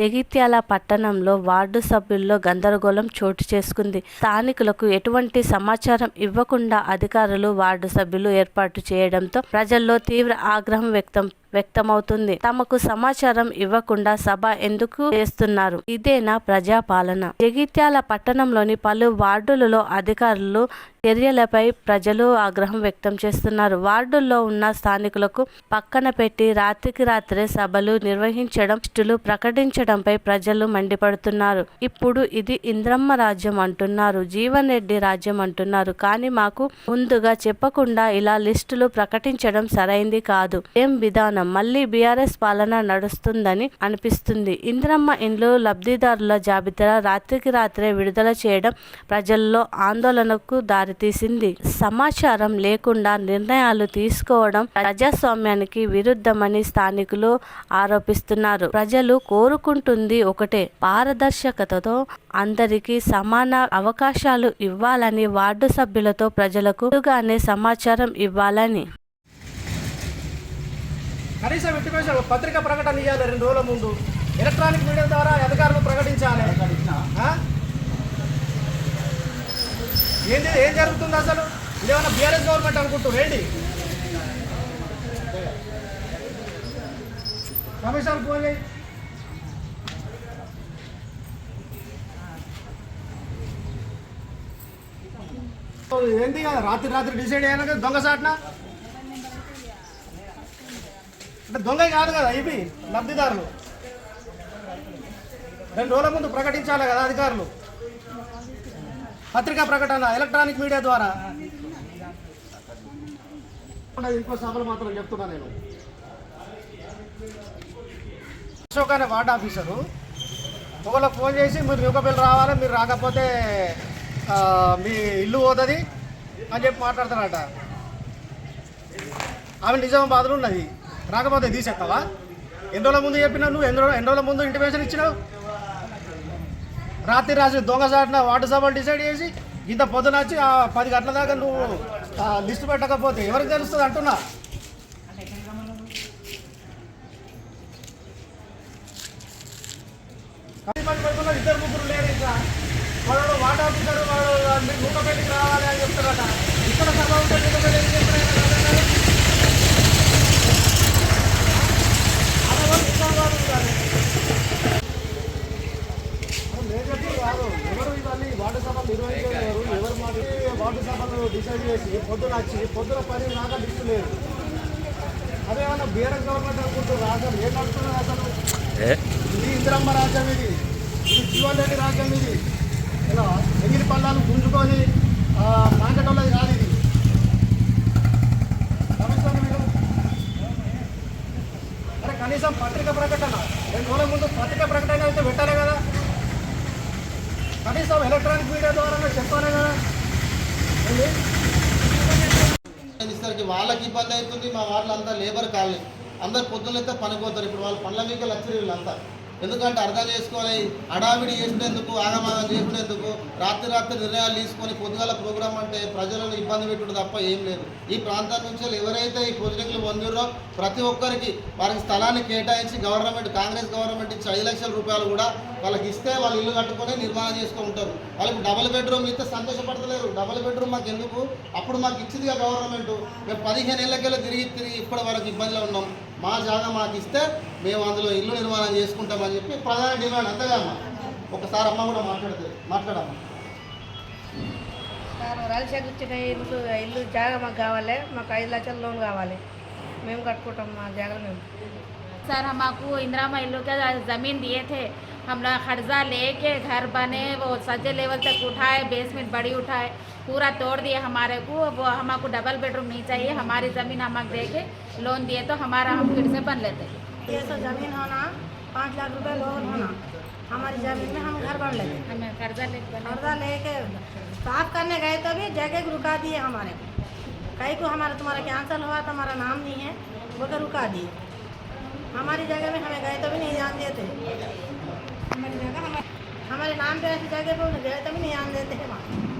జగిత్యాల పట్టణంలో వార్డు సభ్యుల్లో గందరగోళం చోటు చేసుకుంది. స్థానికులకు ఎటువంటి సమాచారం ఇవ్వకుండా అధికారులు వార్డు సభ్యులు ఏర్పాటు చేయడంతో ప్రజల్లో తీవ్ర ఆగ్రహం వ్యక్తం వ్యక్తమవుతుంది. తమకు సమాచారం ఇవ్వకుండా సభ ఎందుకు చేస్తున్నారు? ఇదేనా ప్రజాపాలన? జగిత్యాల పట్టణంలోని పలు వార్డులలో అధికారులు చర్యలపై ప్రజలు ఆగ్రహం వ్యక్తం చేస్తున్నారు. వార్డుల్లో ఉన్న స్థానికులకు పక్కన పెట్టి రాత్రికి రాత్రే సభలు నిర్వహించడం లిస్టులు ప్రకటించడంపై ప్రజలు మండిపడుతున్నారు. ఇప్పుడు ఇది ఇంద్రమ్మ రాజ్యం అంటున్నారు జీవన్ రెడ్డి రాజ్యం అంటున్నారు. కానీ మాకు ముందుగా చెప్పకుండా ఇలా లిస్టులు ప్రకటించడం సరైంది కాదు. ఏం విధానం? మళ్ళీ బీఆర్ఎస్ పాలన నడుస్తుందని అనిపిస్తుంది. ఇంద్రమ్మ ఇండ్లు లబ్ధిదారుల జాబితా రాత్రికి రాత్రే విడుదల చేయడం ప్రజల్లో ఆందోళనకు దారితీసింది. సమాచారం లేకుండా నిర్ణయాలు తీసుకోవడం ప్రజాస్వామ్యానికి విరుద్ధమని స్థానికులు ఆరోపిస్తున్నారు. ప్రజలు కోరుకుంటుంది ఒకటే పారదర్శకతతో అందరికీ సమాన అవకాశాలు ఇవ్వాలని వార్డు సభ్యులతో ప్రజలకు ముందుగానే సమాచారం ఇవ్వాలని. కనీసం ఇంటిమేషన్ పత్రిక ప్రకటన ఇవ్వాలి రెండు రోజుల ముందు. ఎలక్ట్రానిక్ మీడియా ద్వారా అధికారులు ప్రకటించాలి? ఏంది ఏం జరుగుతుంది అసలు? ఇదేమన్నా బీఆర్ఎస్ గవర్నమెంట్ అనుకుంటూ రండి కమిషన్ ఫోన్ చేయి. ఏంది రాత్రి రాత్రి డిసైడ్ అయ్యాను కదా దొంగ సాట్న? అంటే దొంగ కాదు కదా ఇవి లబ్ధిదారులు. రెండు రోజుల ముందు ప్రకటించాలి కదా అధికారులు. పత్రికా ప్రకటన ఎలక్ట్రానిక్ మీడియా ద్వారా. ఇంకో సభలు మాత్రం చెప్తున్నా నేను. అశోక్ అనే వార్డ్ ఆఫీసరు ఒకళ్ళకి ఫోన్ చేసి మీరు న్యూకపల్లి రావాలి మీరు రాకపోతే మీ ఇల్లు పోతుంది అని చెప్పి మాట్లాడతారట. ఆమె నిజామాబాద్లో ఉన్నది. రాకపోతే తీసేస్తావా? ఎన్ని రోజుల ముందు చెప్పినావు నువ్వు? ఎన్ని రోజుల ఎన్ని రోజుల ముందు ఇంటిమేషన్ ఇచ్చినావు? రాత్రి రాత్రి దొంగసాటిన వార్డు సభలు డిసైడ్ చేసి ఇంత పొద్దున వచ్చి ఆ పది గంటల దాకా నువ్వు లిస్టు పెట్టకపోతే ఎవరికి తెలుస్తుంది అంటున్నా? మరి ఇద్దరు ముగ్గురు లేరు ఇంకా. వాడు వాటర్ ఆఫీసర్ వాడు నూట పెళ్ళికి రావాలి అని చెప్తారట ఇక్కడ సభ ఉంటే నూట పెళ్ళి ఎందుకు చెప్తారు ఎవరు ఇవన్నీ వార్డు సభలు నిర్వహించేవారు ఎవరు మాకు వార్డు సభలు డిసైడ్ చేసి పొద్దున వచ్చి పొద్దున పని రాక లిస్టు లేదు. అదేమన్నా బీఆర్ఎస్ గవర్నమెంట్ అనుకుంటున్నారు అసలు ఏం నడుస్తున్నారు అసలు? ఇది ఇందిరమ్మ రాజ్యం ఇది. ఇది జీవన్ రెడ్డి రాజ్యం ఇది. ఇలా ఎగిరి పల్లాలు గుంజుకొని నాంకటోళ్ళది కాదు ఇది. అరే కనీసం పత్రిక ప్రకటన. రెండు రోజుల ముందు పత్రిక ప్రకటన అయితే పెట్టాలి కదా. కనీసం ఎలక్ట్రానిక్ మీడియా ద్వారా చెప్పాలి కదా. వచ్చేసరికి వాళ్ళకి ఇబ్బంది అవుతుంది మా వాళ్ళంతా లేబర్ కాలనీ. అందరు పొద్దున్నైతే పనిపోతారు ఇప్పుడు వాళ్ళు పనుల మీకు లచ్చరి వీళ్ళంతా ఎందుకంటే అర్థం చేసుకొని హడావిడి చేసినందుకు ఆగమాగం చేసినందుకు రాత్రి రాత్రి నిర్ణయాలు తీసుకొని పొద్దుగాల ప్రోగ్రాం అంటే ప్రజలను ఇబ్బంది పెట్టుడు తప్ప ఏం లేదు. ఈ ప్రాంతం నుంచి ఎవరైతే ఈ ప్రాజెక్టులు పొందిరో ప్రతి ఒక్కరికి వారికి స్థలాన్ని కేటాయించి గవర్నమెంట్ కాంగ్రెస్ గవర్నమెంట్ ఇచ్చి ఐదు లక్షల రూపాయలు కూడా వాళ్ళకి ఇస్తే వాళ్ళు ఇల్లు కట్టుకొని నిర్మాణం చేసుకుంటారు వాళ్ళకి డబుల్ బెడ్రూమ్ ఇస్తే సంతోషపడతలేరు. డబుల్ బెడ్రూమ్ మాకు ఎందుకు? అప్పుడు మాకు ఇచ్చిందిగా గవర్నమెంట్ మేము పదిహేను ఏళ్ళకెళ్ళి తిరిగి తిరిగి ఇప్పటి వరకు ఇబ్బందిలో ఉన్నాం. మా జాగా మాకు ఇస్తే మేము అందులో ఇల్లు నిర్మాణం చేసుకుంటామని చెప్పి ప్రధాన డిమాండ్ అంతగా అమ్మ ఒకసారి అమ్మ కూడా మాట్లాడుతుంది మాట్లాడమ్మా. సార్ రాజశేఖర్ ఇచ్చిన ఇల్లు ఇల్లు జాగా మాకు కావాలి మాకు ఐదు లక్షల లోన్ కావాలి. మేము కట్టుకుంటాం మా జాగా మేము. सर हमको इंदिरा महिलों का ज़मीन दिए थे। हम लोग कर्जा लेके घर बने वो सज्जे लेवल तक उठाए बेसमेंट बड़ी उठाए पूरा तोड़ दिए हमारे को। वो हमको डबल बेडरूम नहीं चाहिए हमारी ज़मीन हमको दे के लोन दिए तो हमारा हम फिर से बन लेते। ये ज़मीन होना पाँच लाख रुपए लोन होना। हमारी ज़मीन में हम घर बन लेते। हमें कर्जा ले कर्जा लेके साफ़ करने गए तो भी जगह रुका दिए हमारे को। कहीं को हमारा तुम्हारा कैंसिल हुआ तो हमारा नाम नहीं है वो को रुका दिए। हमारी जगह में हमें गए तो भी नहीं जान देते हमारी जगह हमारे नाम पे ऐसी जगह पर गए तो भी नहीं जान देते हैं वहाँ।